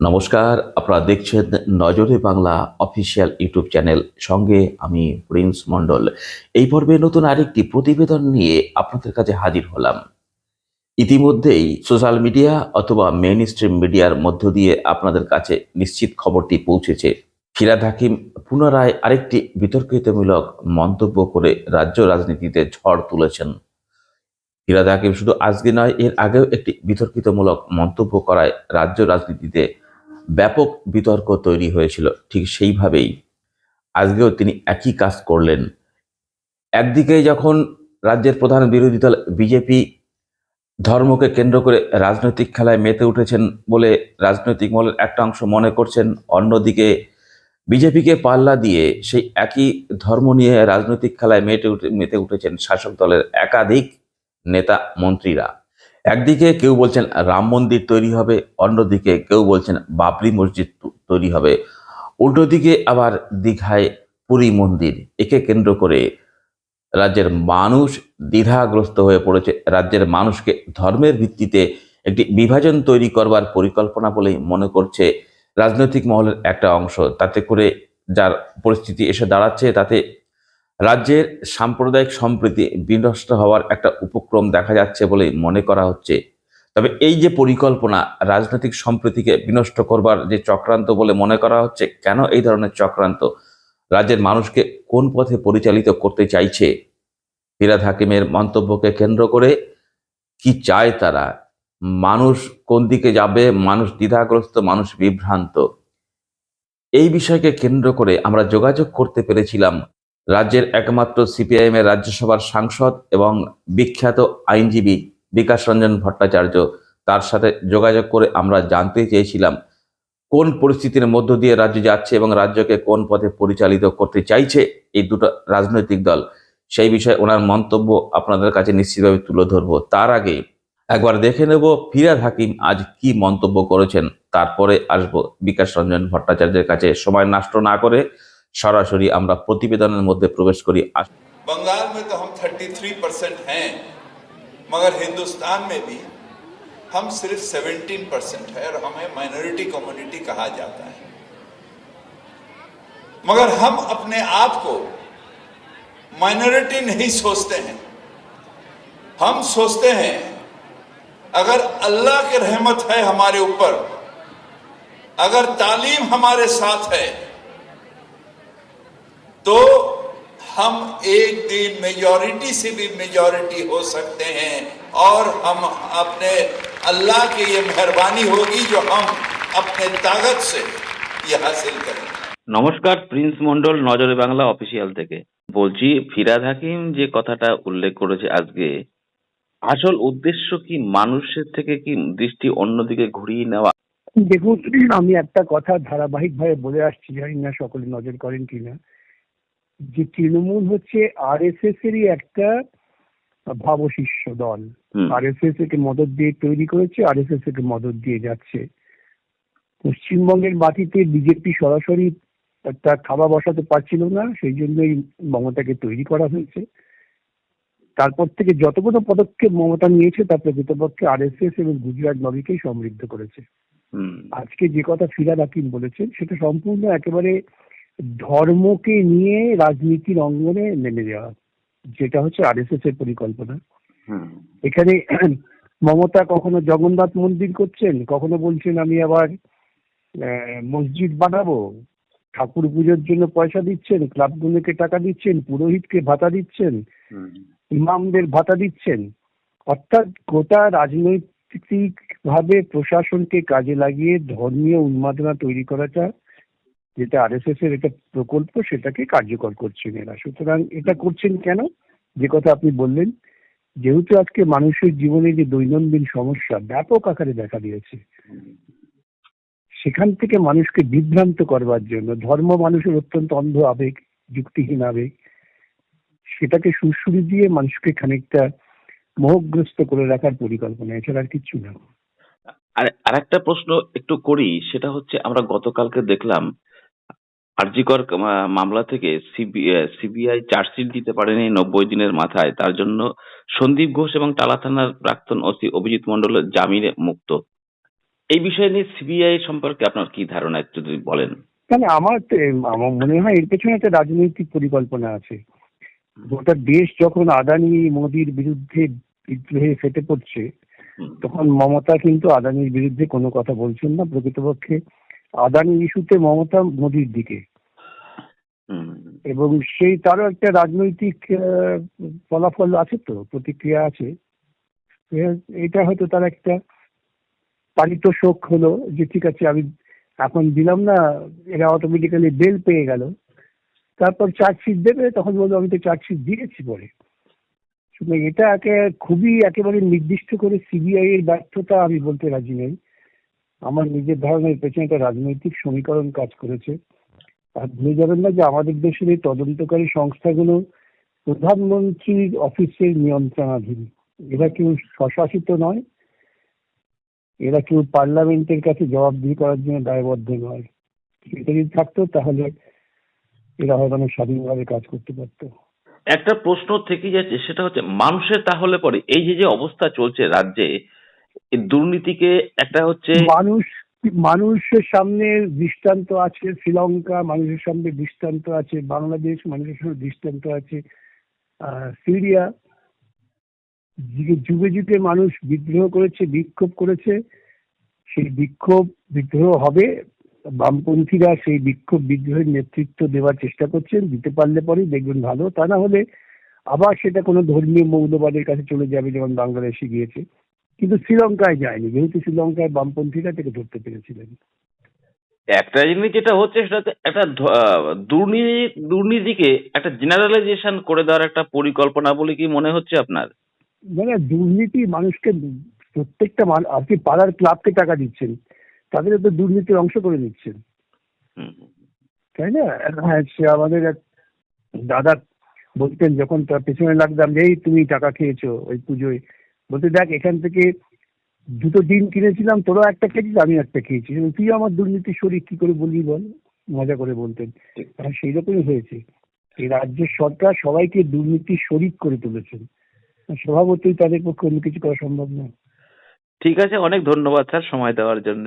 নমস্কার, আপনারা দেখছেন নজরে বাংলা অফিসিয়াল ইউটিউব চ্যানেল। সঙ্গে আমি প্রিন্স মণ্ডল। এই পর্বে নতুন আরেকটি প্রতিবেদন নিয়ে আপনাদের কাছে হাজির হলাম। ইতিমধ্যেই সোশ্যাল মিডিয়া অথবা মেইন স্ট্রিম মিডিয়ার মধ্য দিয়ে আপনাদের কাছে নিশ্চিত খবরটি পৌঁছেছে। ফিরাদ হাকিম পুনরায় আরেকটি বিতর্কিতমূলক মন্তব্য করে রাজ্য রাজনীতিতে ঝড় তুলেছেন। ফিরাদ হাকিম শুধু আজকে নয়, এর আগেও একটি বিতর্কিতমূলক মন্তব্য করায় রাজ্য রাজনীতিতে ব্যাপক বিতর্ক তৈরি হয়েছিল, ঠিক সেইভাবেই। আজকেও তিনি একই কাজ করলেন। একদিকে যখন রাজ্যের প্রধান বিরোধী দল বিজেপি ধর্মকে কেন্দ্র করে রাজনৈতিক খেলায় মেতে উঠেছেন বলে রাজনৈতিক মহলের একটা অংশ মনে করছেন, অন্যদিকে বিজেপিকে পাল্লা দিয়ে সেই একই ধর্ম নিয়ে রাজনৈতিক খেলায় মেতে উঠে, মেতে উঠেছেন শাসক দলের একাধিক নেতা মন্ত্রীরা। একদিকে কেউ বলছেন রাম মন্দির তৈরি হবে, অন্যদিকে কেউ বলছেন বাবরি মসজিদ তৈরি হবে। উল্টো দিকে আবার দীঘায় পুরী মন্দির, একে কেন্দ্র করে রাজ্যের মানুষ দ্বিধাগ্রস্ত হয়ে পড়েছে। রাজ্যের মানুষকে ধর্মের ভিত্তিতে একটি বিভাজন তৈরি করবার পরিকল্পনা বলেই মনে করছে রাজনৈতিক মহলের একটা অংশ। তাতে করে যার পরিস্থিতি এসে দাঁড়াচ্ছে, তাতে রাজ্যের সাম্প্রদায়িক সম্প্রীতি বিনষ্ট হওয়ার একটা উপক্রম দেখা যাচ্ছে বলে মনে করা হচ্ছে। তবে এই যে পরিকল্পনা, রাজনৈতিক সম্প্রীতিকে বিনষ্ট করবার যে চক্রান্ত বলে মনে করা হচ্ছে, কেন এই ধরনের চক্রান্ত? রাজ্যের মানুষকে কোন পথে পরিচালিত করতে চাইছে? ফিরাদ হাকিমের মন্তব্যকে কেন্দ্র করে কি চায় তারা? মানুষ কোন দিকে যাবে? মানুষ দ্বিধাগ্রস্ত, মানুষ বিভ্রান্ত। এই বিষয়কে কেন্দ্র করে আমরা যোগাযোগ করতে পেরেছিলাম রাজ্যের একমাত্র সিপিআইএম এর রাজ্যসভার সাংসদ এবং বিখ্যাত আইনজীবী বিকাশ রঞ্জন ভট্টাচার্য। তার সাথে যোগাযোগ করে আমরা জানতে চেয়েছিলাম কোন পরিস্থিতির মধ্য দিয়ে রাজ্য যাচ্ছে এবং রাজ্যকে কোন পথে পরিচালিত করতে চাইছে এই দুটো রাজনৈতিক দল। সেই বিষয়ে ওনার মন্তব্য আপনাদের কাছে নিশ্চিতভাবে তুলে ধরবো। তার আগে একবার দেখে নেব ফিরাদ হাকিম আজ কি মন্তব্য করেছেন। তারপরে আসব বিকাশ রঞ্জন ভট্টাচার্যের কাছে। সময় নষ্ট না করে সরাসরি আমরা প্রতিবেদনের মধ্যে প্রবেশ করি আস- बंगाल में तो हम 33 परसेंट हैं मगर हिंदुस्तान में भी हम सिर्फ 17 परसेंट है और हमें माइनॉरिटी कम्युनिटी कहा जाता है मगर हम अपने आप को माइनॉरिटी नहीं सोचते हैं हम सोचते हैं अगर अल्लाह की रहमत है हमारे ऊपर अगर तालीम हमारे साथ है तो हम एक दिन मेजॉरिटी से भी मेजॉरिटी हो सकते हैं और हम अपने अल्लाह की ये मेहरबानी होगी जो हम अपने ताकत से ये हासिल करें নমস্কার প্রিন্স মন্ডল নজরে বাংলা অফিসিয়াল থেকে বলছি ফিরাদ হাকিম যে কথাটা উল্লেখ করেছে আজকে আসল উদ্দেশ্য কি মানুষের থেকে কি দৃষ্টি অন্যদিকে ঘুরিয়ে নেওয়া দেখুন আমি একটা কথা ধারাবাহিকভাবে বলে আসছি জানি না সকলে নজর করেন কিনা যে তৃণমূল হচ্ছে আরএসএস এরই একটা ভাবশিষ্য দল। হুম, আরএসএস একে মদত দিয়ে তৈরি করেছে আরএসএস একে মদত দিয়ে যাচ্ছে। পশ্চিমবঙ্গের মাটিতে বিজেপি সরাসরি তার থাবা বসাতে পারছিল না সেই জন্যই মমতাকে তৈরি করা হয়েছে। তারপর থেকে যতগুলো পদক্ষেপ মমতা নিয়েছে তা প্রকৃতপক্ষে আর এস এস এবং গুজরাট লবিকেই সমৃদ্ধ করেছে। আজকে যে কথা ফিরাদ হাকিম বলেছেন সেটা সম্পূর্ণ একেবারে ধর্মকে নিয়ে রাজনীতির অঙ্গনে নেমে যাওয়া যেটা হচ্ছে আরএসএস এর পরিকল্পনা। এখানে মমতা কখনো জগন্নাথ মন্দির করছেন? কখনো বলছেন আমি আবার মসজিদ বানাবো? ঠাকুর পুজোর জন্য পয়সা দিচ্ছেন ক্লাবগুলোকে টাকা দিচ্ছেন পুরোহিতকে ভাতা দিচ্ছেন ইমামদের ভাতা দিচ্ছেন? অর্থাৎ গোটা রাজনৈতিক ভাবে প্রশাসনকে কাজে লাগিয়ে ধর্মীয় উন্মাদনা তৈরি করাটা যেটা আরএসএস এর একটা প্রকল্প সেটাকে কার্যকর করছেন এরা। সুতরাং এটা করছেন কেন? যে কথা আপনি বললেন, যেহেতু আজকে মানুষের জীবনে যে দৈনন্দিন সমস্যা ব্যাপক আকারে দেখা দিয়েছে, সেখান থেকে মানুষকে বিভ্রান্ত করবার জন্য, ধর্ম মানুষের অত্যন্ত অন্ধ আবেগ, যুক্তিহীন আবেগ, সেটাকে সুরসুরি দিয়ে মানুষকে খানিকটা মোহগ্রস্ত করে রাখার পরিকল্পনা, এছাড়া আর কিচ্ছু না। আর, আরেকটা প্রশ্ন একটু করি, সেটা হচ্ছে আমরা গতকালকে দেখলাম আরজিকর মামলা থেকে সিবিআই চার্জশিট দিতে পারেনি নব্বই দিনের মাথায়। তার জন্য সন্দীপ ঘোষ এবং টালা থানার প্রাক্তন ওসি অভিজিৎ মন্ডলের জামিনে মুক্ত। এই বিষয় নিয়ে সিবিআই সম্পর্কে আপনার কি ধারণা একটু যদি বলেন। তাহলে আমার আমার মনে হয় এর পেছনে একটা রাজনৈতিক পরিকল্পনা আছে। গোটা দেশ যখন আদানি মোদির বিরুদ্ধে বিদ্রোহে ফেটে পড়ছে তখন মমতা কিন্তু আদানির বিরুদ্ধে কোনো কথা বলছেন না প্রকৃতপক্ষে। আদানি ইস্যুতে মমতা মোদির দিকে। এবং সেই তারও একটা রাজনৈতিক ফলাফল আছে তো, প্রতিক্রিয়া আছে। এটা হয়তো তার একটা পালিত শোক হলো যে ঠিক আছে, আমি এখন দিলাম না, এরা অটোমেটিক্যালি বেল পেয়ে গেল। তারপর চার্জশিট দেবে, তখন বলব আমি তো চার্জশিট দিয়েছি পরে। এটা একে খুবই একেবারে নির্দিষ্ট করে সিবিআই এর ব্যর্থতা আমি বলতে রাজি নেই। আমার নিজের ধারণার পেছনে একটা রাজনৈতিক সমীকরণ কাজ করেছে। আর ভুলে যাবেন না যে আমাদের দেশের এই তদন্তকারী সংস্থাগুলো প্রধানমন্ত্রীর অফিসের নিয়ন্ত্রণাধীন এরা কেউ স্বশাসিত নয় এরা কেউ পার্লামেন্টের কাছে জবাবদিহি করার জন্য দায়বদ্ধ নয়। এটা যদি থাকতো তাহলে এরা হয়তো অনেক স্বাধীনভাবে কাজ করতে পারতো। একটা প্রশ্ন থেকে যাচ্ছে সেটা হচ্ছে মানুষের তাহলে পরে এই যে যে অবস্থা চলছে রাজ্যে দুর্নীতিকে একটা হচ্ছে মানুষ মানুষের সামনে দৃষ্টান্ত আছে, শ্রীলঙ্কা মানুষের সামনে দৃষ্টান্ত আছে, বাংলাদেশ মানুষের সামনে দৃষ্টান্ত আছে সিরিয়া যুগে- যুগে মানুষ বিদ্রোহ করেছে, বিক্ষোভ করেছে। সেই বিক্ষোভ বিদ্রোহ হবে, বামপন্থীরা সেই বিক্ষোভ বিদ্রোহের নেতৃত্ব দেওয়ার চেষ্টা করছেন, দিতে পারলে পরেই দেখবেন ভালো, তা না হলে আবার সেটা কোনো ধর্মীয় মৌলবাদের কাছে চলে যাবে, যেমন বাংলাদেশে গিয়েছে। কিন্তু শ্রীলঙ্কায় যায়নি যেহেতু শ্রীলঙ্কায় বামপন্থীরা থেকে ধরতে পেরেছিলেন। একটা জিনিস যেটা হচ্ছে সেটা একটা দুর্নীতি দুর্নীতিকে একটা জেনারেলাইজেশন করে দেওয়ার একটা পরিকল্পনা বলে কি মনে হচ্ছে আপনার? মানে দুর্নীতি মানুষকে প্রত্যেকটা আপনি পাড়ার ক্লাবকে টাকা দিচ্ছেন তাদের তো দুর্নীতির অংশ করে দিচ্ছেন তাই না? হ্যাঁ সে আমাদের এক দাদা বলতেন যখন তার পেছনে লাগতাম যে এই তুমি টাকা খেয়েছো ওই পুজোয় বলতে দেখ এখান থেকে দুটো ডিম কিনেছিলাম তোরা একটা খেয়েছিস আমি একটা খেয়েছি। তুই আমার দুর্নীতির শরীর কি করে বলবি বল? মজা করে বলতেন। হ্যাঁ সেই রকমই হয়েছে। এই রাজ্যের সরকার সবাইকে দুর্নীতির শরিক করে তুলেছেন। স্বভাবতই তাদের পক্ষে অন্য কিছু করা সম্ভব নয়। ঠিক আছে অনেক ধন্যবাদ স্যার সময় দেওয়ার জন্য।